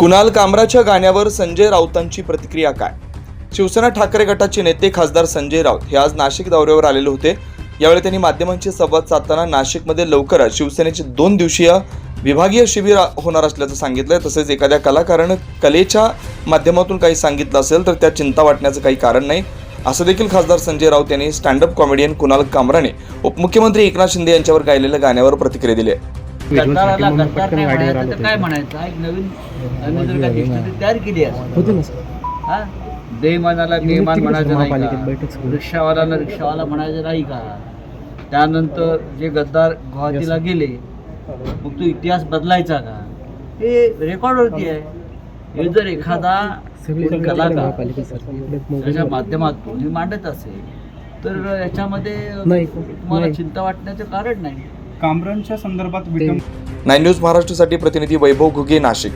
कुणाल कामराच्या गाण्यावर संजय राऊतांची प्रतिक्रिया काय? शिवसेना ठाकरे गटाचे नेते खासदार संजय राऊत हे आज नाशिक दौऱ्यावर आलेले होते. यावेळी त्यांनी माध्यमांशी संवाद साधताना नाशिकमध्ये लवकरच शिवसेनेचे दोन दिवसीय विभागीय शिबिर होणार असल्याचं सांगितलंय. तसेच एखाद्या कलाकारानं कलेच्या माध्यमातून काही सांगितलं असेल तर त्या चिंता वाटण्याचं काही कारण नाही. असं देखील खासदार संजय राऊत यांनी स्टँडअप कॉमेडियन कुणाल कामराने उपमुख्यमंत्री एकनाथ शिंदे यांच्यावर गायलेल्या गाण्यावर प्रतिक्रिया दिली आहे. गद्दाराला गद्दार नाही म्हणायचं तर काय म्हणायचं? एक नवीन नवीन जर का डिक्शनरी तयार केली असते हा? म्हणायचं नाही का. रिक्षावाल्याला रिक्षावाला म्हणायचं नाही का? त्यानंतर जे गद्दार गुवाहाटीला गेले मग तो इतिहास बदलायचा का? हे रेकॉर्डवरती आहे. हे जर एखादा कलाकार त्याच्या माध्यमातून हे मांडत असेल तर याच्यामध्ये नाही. तुम्हाला. चिंता वाटण्याचं कारण नाही. कामरांच्या संदर्भात विटंब नाईन न्यूज महाराष्ट्रासाठी प्रतिनिधी वैभव घुगे नाशिक.